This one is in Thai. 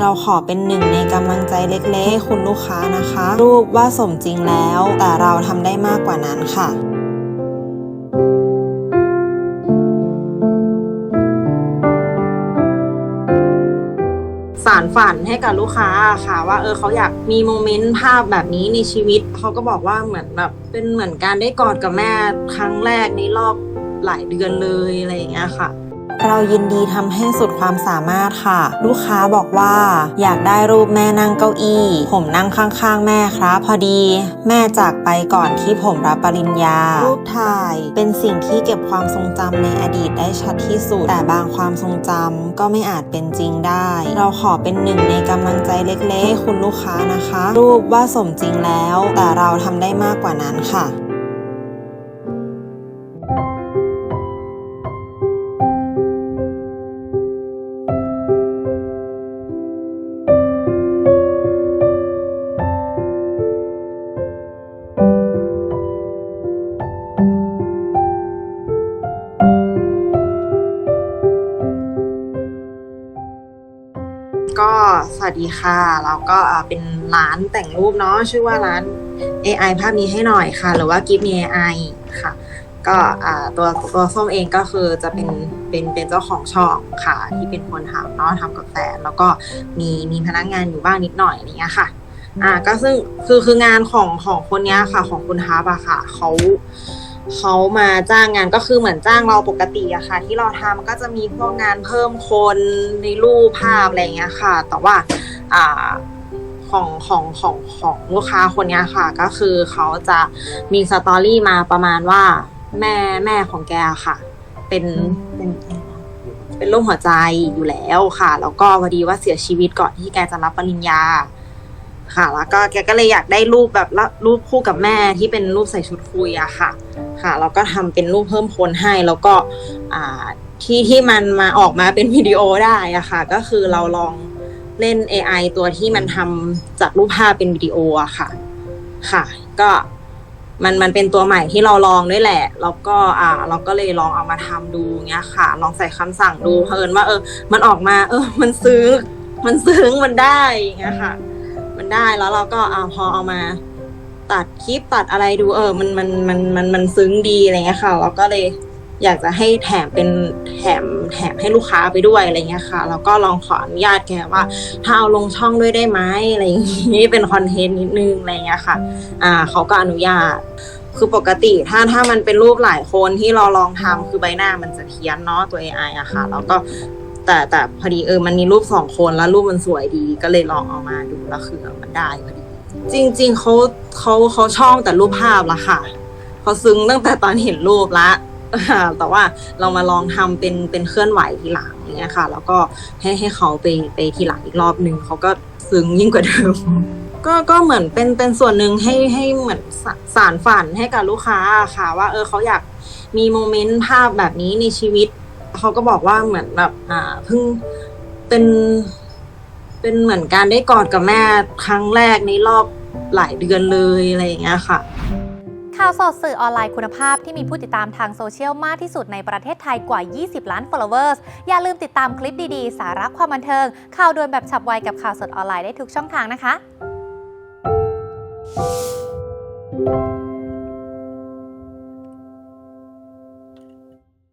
เราขอเป็นหนึ่งในกำลังใจเล็กๆให้คุณลูกค้านะคะ รูปว่าสมจริงแล้ว แต่เราทำได้มากกว่านั้นค่ะสารฝันให้กับลูกค้าค่ะ ว่าเออเขาอยากมีโมเมนต์ภาพแบบนี้ในชีวิตเขาก็บอกว่าเหมือนแบบเป็นเหมือนการได้กอดกับแม่ครั้งแรกในรอบหลายเดือนเลยอะไรอย่างเงี้ยค่ะ เรายินดีทำให้สุดความสามารถค่ะ ลูกค้าบอกว่าอยากได้รูปแม่นั่งเก้าอี้ ผมนั่งข้างๆ แม่ครับ พอดี แม่จากไปก่อนที่ผมรับปริญญา รูปถ่ายเป็นสิ่งที่เก็บความทรงจำในอดีตได้ชัดที่สุด แต่บางความทรงจำก็ไม่อาจเป็นจริงได้ เราขอเป็นหนึ่งในกำลังใจเล็กๆให้คุณลูกค้านะคะ รูปว่าสมจริงแล้ว แต่เราทำได้มากกว่านั้นค่ะ ก็สวัสดีค่ะเราก็เป็นร้านแต่งรูปเนาะชื่อว่าร้าน AI ภาพนี้ให้หน่อยค่ะ หรือว่า Give me AI ค่ะ ก็ตัวตัวส้มเองก็คือจะเป็นเป็นเป็นเจ้าของช่องค่ะ ที่เป็นคนทำเนาะทำกับแฟนแล้วก็มีมีพนักงานอยู่บ้างนิดหน่อยอะไรเงี้ยค่ะ อ่าก็ซึ่งคือคืองานของของคนเนี้ยค่ะ ของคุณฮาร์ปอะค่ะเขา เขามาจ้างงานก็คือเหมือนจ้างเราปกติอะค่ะ ที่เราทำก็จะมีพวกงานเพิ่มคนในรูปภาพอะไรเงี้ยค่ะ แต่ว่าอ่าของของของของลูกค้าคนนี้ค่ะ ก็คือเขาจะมีสตอรี่มาประมาณว่า แม่แม่ของแกค่ะ เป็นเป็นเป็นโรคหัวใจอยู่แล้วค่ะ แล้วก็พอดีว่าเสียชีวิตก่อนที่แกจะรับปริญญา ค่ะ แล้วก็แกก็เลยอยากได้รูปแบบรูปคู่กับแม่ที่เป็นรูปใส่ชุดคุยอะค่ะ ค่ะ แล้วก็ทำเป็นรูปเพิ่มคนให้ แล้วก็ที่ที่มันมาออกมาเป็นวิดีโอได้อะค่ะ ก็คือเราลองเล่น AI ตัวที่มันทำจากรูปภาพเป็นวิดีโออะค่ะ ค่ะ ก็มันมันเป็นตัวใหม่ที่เราลองด้วยแหละ แล้วก็อ่า เราก็เลยลองเอามาทำดูเงี้ยค่ะ ลองใส่คำสั่งดูเพิ่นว่า เออ มันออกมา เออ มันซึ้ง มันซึ้ง มันได้เงี้ยค่ะ มันได้แล้วเราก็อ่าพอเอามาตัดคลิปตัดอะไรดูเออ มันมันมันมันมันซึ้งดีอะไรเงี้ยค่ะเราก็เลยอยากจะให้แถมเป็นแถมแถมให้ลูกค้าไปด้วยอะไรเงี้ยค่ะแล้วก็ลองขออนุญาตแกว่า ถ้าเอาลงช่องด้วยได้ไหมอะไรอย่างงี้เป็นคอนเทนต์นิดนึงอะไรเงี้ยค่ะ อ่าเขาก็อนุญาต คือปกติถ้าถ้ามันเป็นรูปหลายคนที่เราลองทำคือใบหน้ามันจะเพี้ยนเนาะตัว AI อะค่ะ แล้วก็ แต่แต่พอดีเออมันมีรูปสองคนแล้วรูปมันสวยดีก็เลยลองเอามาดูแล้วคือมันได้พอดีจริง ๆเขาเขาเขาช่องแต่รูปภาพละค่ะเขาซึ้งตั้งแต่ตอนเห็นรูปละอ่าแต่ว่าเรามาลองทำเป็นเป็นเคลื่อนไหวทีหลังเงี้ยค่ะ แล้วก็ให้ให้เขาไปไปทีหลังอีกรอบหนึ่งเขาก็ซึ้งยิ่งกว่าเดิมก็ก็เหมือนเป็นเป็นส่วนหนึ่งให้ให้เหมือนสสารฝันให้กับลูกค้าค่ะ ว่าเออเขาอยากมีโมเมนต์ภาพแบบนี้ในชีวิต เขาก็บอกว่าเหมือนแบบอ่าเพิ่งเป็นเป็นเหมือนการได้กอดกับแม่ครั้งแรกในรอบหลายเดือนเลยอะไรอย่างเงี้ยค่ะ ข่าวสดสื่อออนไลน์คุณภาพที่มีผู้ติดตามทางโซเชียลมากที่สุดในประเทศไทยกว่า 20 ล้าน followers อย่าลืมติดตามคลิปดีๆ สาระความบันเทิง ข่าวด่วนแบบฉับไวกับข่าวสดออนไลน์ได้ทุกช่องทางนะคะ